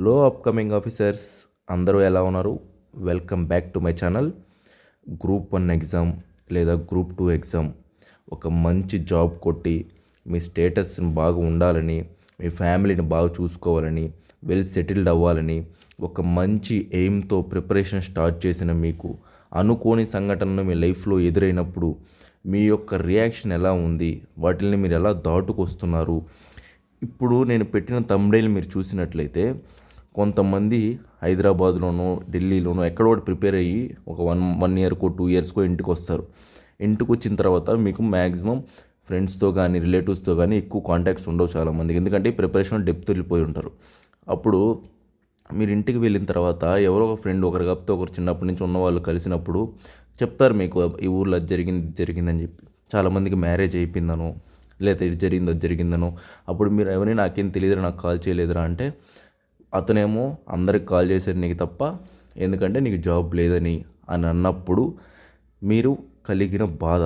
లో upcoming officers అందరూ ఎలా ఉన్నారు? Welcome back to my channel group one exam లేదా గ్రూప్ టూ ఎగ్జామ్ ఒక మంచి జాబ్ కొట్టి మీ స్టేటస్ని బాగా ఉండాలని మీ ఫ్యామిలీని బాగా చూసుకోవాలని వెల్ సెటిల్డ్ అవ్వాలని ఒక మంచి ఎయిమ్తో ప్రిపరేషన్ స్టార్ట్ చేసిన మీకు అనుకోని సంఘటనలు మీ లైఫ్లో ఎదురైనప్పుడు మీ యొక్క రియాక్షన్ ఎలా ఉంది? వాటిని మీరు ఎలా దాటుకొస్తున్నారు? ఇప్పుడు నేను పెట్టిన తమ్డైల్ మీరు చూసినట్లయితే కొంతమంది హైదరాబాద్లోనో ఢిల్లీలోనో ఎక్కడో ఒకటి ప్రిపేర్ అయ్యి ఒక వన్ వన్ ఇయర్కో టూ ఇయర్స్కో ఇంటికి వస్తారు ఇంటికి వచ్చిన తర్వాత మీకు మ్యాక్సిమం ఫ్రెండ్స్తో కానీ రిలేటివ్స్తో కానీ ఎక్కువ కాంటాక్ట్స్ ఉండవు చాలామందికి. ఎందుకంటే ప్రిపరేషన్ డెప్త్ వెళ్ళిపోయి ఉంటారు. అప్పుడు మీరు ఇంటికి వెళ్ళిన తర్వాత ఎవరో ఒక ఫ్రెండ్ ఒకరు కాకపోతే ఒకరు చిన్నప్పటి నుంచి ఉన్న వాళ్ళు కలిసినప్పుడు చెప్తారు మీకు ఈ ఊర్లో అది జరిగింది ఇది జరిగిందని చెప్పి. చాలామందికి మ్యారేజ్ అయిపోయిందనో లేదా ఇది జరిగిందో అది జరిగిందనో. అప్పుడు మీరు ఎవరైనా నాకేం తెలియదురా నాకు కాల్ చేయలేదురా అంటే అతనేమో అందరికి కాల్ చేశారు నీకు తప్ప ఎందుకంటే నీకు జాబ్ లేదని అని అన్నప్పుడు మీరు కలిగిన బాధ.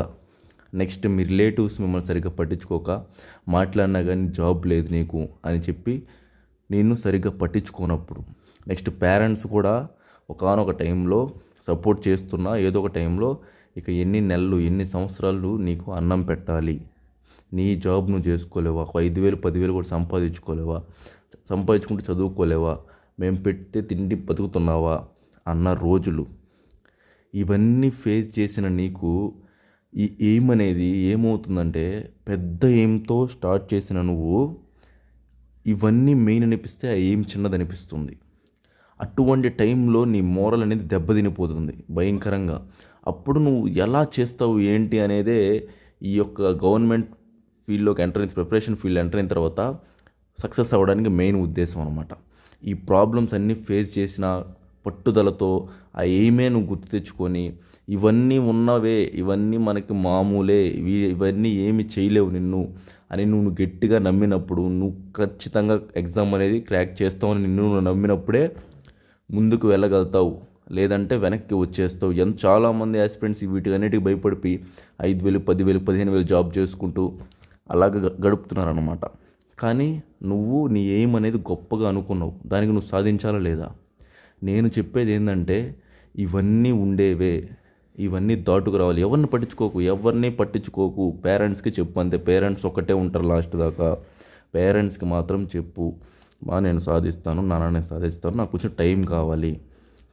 నెక్స్ట్ మీ రిలేటివ్స్ మిమ్మల్ని సరిగ్గా పట్టించుకోక మాట్లాడినా కానీ జాబ్ లేదు నీకు అని చెప్పి నేను సరిగ్గా పట్టించుకోనప్పుడు. నెక్స్ట్ పేరెంట్స్ కూడా ఒకనొక టైంలో సపోర్ట్ చేస్తున్నా ఏదో ఒక టైంలో ఇక ఎన్ని నెలలు ఎన్ని సంవత్సరాలు నీకు అన్నం పెట్టాలి? నీ జాబ్ నువ్వు చేసుకోలేవా? ఒక ఐదు వేలు పదివేలు కూడా సంపాదించుకోలేవా? సంపాదించుకుంటూ చదువుకోలేవా? మేము పెడితే తిండి బతుకుతున్నావా? అన్న రోజులు. ఇవన్నీ ఫేస్ చేసిన నీకు ఈ ఎయిమ్ అనేది ఏమవుతుందంటే పెద్ద ఎయిమ్తో స్టార్ట్ చేసిన నువ్వు ఇవన్నీ మెయిన్ అనిపిస్తే ఆ ఎయిమ్ చిన్నది అనిపిస్తుంది. అటువంటి టైంలో నీ మోరల్ అనేది దెబ్బతినిపోతుంది భయంకరంగా. అప్పుడు నువ్వు ఎలా చేస్తావు ఏంటి అనేదే ఈ యొక్క గవర్నమెంట్ ఫీల్డ్లోకి ఎంటర్ అయిన ప్రిపరేషన్ ఫీల్డ్ ఎంటర్ అయిన తర్వాత సక్సెస్ అవ్వడానికి మెయిన్ ఉద్దేశం అనమాట ఈ ప్రాబ్లమ్స్ అన్నీ ఫేస్ చేసిన పట్టుదలతో ఆ ఎయిమే నువ్వు గుర్తు తెచ్చుకొని ఇవన్నీ ఉన్నవే ఇవన్నీ మనకి మామూలే ఇవి ఇవన్నీ ఏమి చేయలేవు నిన్ను అని నువ్వు గట్టిగా నమ్మినప్పుడు నువ్వు ఖచ్చితంగా ఎగ్జామ్ అనేది క్రాక్ చేస్తావని నిన్ను నువ్వు నమ్మినప్పుడే ముందుకు వెళ్ళగలుగుతావు. లేదంటే వెనక్కి వచ్చేస్తావు. ఎంత చాలామంది ఆస్పిరెంట్స్ వీటి అన్నిటికి భయపడిపోయి ఐదు వేలు పదివేలు పదిహేను వేలు జాబ్ చేసుకుంటూ అలాగ గడుపుతున్నారనమాట కానీ నువ్వు నీ ఎయిమ్ అనేది గొప్పగా అనుకున్నావు. దానికి నువ్వు సాధించాలా లేదా? నేను చెప్పేది ఏంటంటే ఇవన్నీ ఉండేవే. ఇవన్నీ దాటుకు రావాలి. ఎవరిని పట్టించుకోకు? ఎవరిని పట్టించుకోకు? పేరెంట్స్కి చెప్పు అంతే. పేరెంట్స్ ఒక్కటే ఉంటారు లాస్ట్ దాకా. పేరెంట్స్కి మాత్రం చెప్పు. మా నేను సాధిస్తాను. నాన్న నేను సాధిస్తాను. నాకు కొంచెం టైం కావాలి.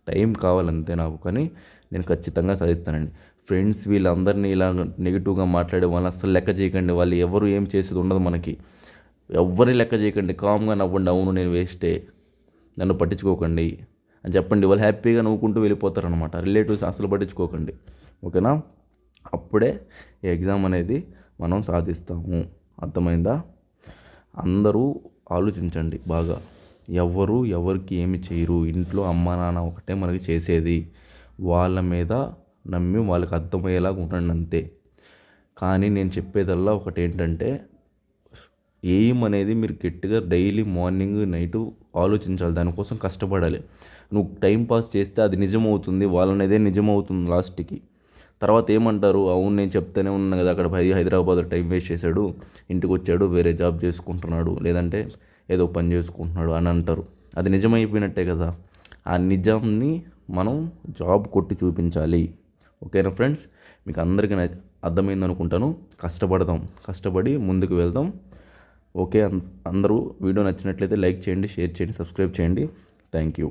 టైం కావాలంతే నాకు. కానీ నేను ఖచ్చితంగా సాధిస్తానండి. ఫ్రెండ్స్ వీళ్ళందరినీ ఇలా నెగిటివ్గా మాట్లాడే వాళ్ళని అస్సలు లెక్క చేయకండి. వాళ్ళు ఎవరు ఏం చేసేది ఉండదు మనకి. ఎవరిని లెక్క చేయకండి కామ్గా నవ్వండి అవును నేను వేస్టే నన్ను పట్టించుకోకండి అని చెప్పండి. వాళ్ళు హ్యాపీగా నవ్వుకుంటూ వెళ్ళిపోతారనమాట రిలేటివ్స్ అసలు పట్టించుకోకండి. ఓకేనా? అప్పుడే ఈ ఎగ్జామ్ అనేది మనం సాధిస్తాము. అర్థమైందా? అందరూ ఆలోచించండి బాగా. ఎవరు ఎవరికి ఏమి చేయరు. ఇంట్లో అమ్మ నాన్న ఒకటే మనకి చేసేది. వాళ్ళ మీద నమ్మి వాళ్ళకి అర్థమయ్యేలాగా ఉండండి అంతే. కానీ నేను చెప్పేదల్లా ఒకటి ఏంటంటే ఎయిమ్ అనేది మీరు గట్టిగా డైలీ మార్నింగ్ నైట్ ఆలోచించాలి. దానికోసం కష్టపడాలి. నువ్వు టైం పాస్ చేస్తే అది నిజమవుతుంది. వాళ్ళనేదే నిజమవుతుంది లాస్ట్కి. తర్వాత ఏమంటారు? అవును నేను చెప్తానే ఉన్నా కదా అక్కడ పది హైదరాబాద్ టైం వేస్ట్ చేశాడు. ఇంటికి వచ్చాడు వేరే జాబ్ చేసుకుంటున్నాడు. లేదంటే ఏదో పని చేసుకుంటున్నాడు అని అంటారు. అది నిజమైపోయినట్టే కదా. ఆ నిజాన్ని మనం జాబ్ కొట్టి చూపించాలి. ఓకేనా ఫ్రెండ్స్? మీకు అందరికీ అర్థమైంది అనుకుంటాను కష్టపడదాం. కష్టపడి ముందుకు వెళ్దాం. ఓకే అందరూ వీడియో నచ్చినట్లయితే లైక్ చేయండి షేర్ చేయండి సబ్స్క్రైబ్ చేయండి. Thank you.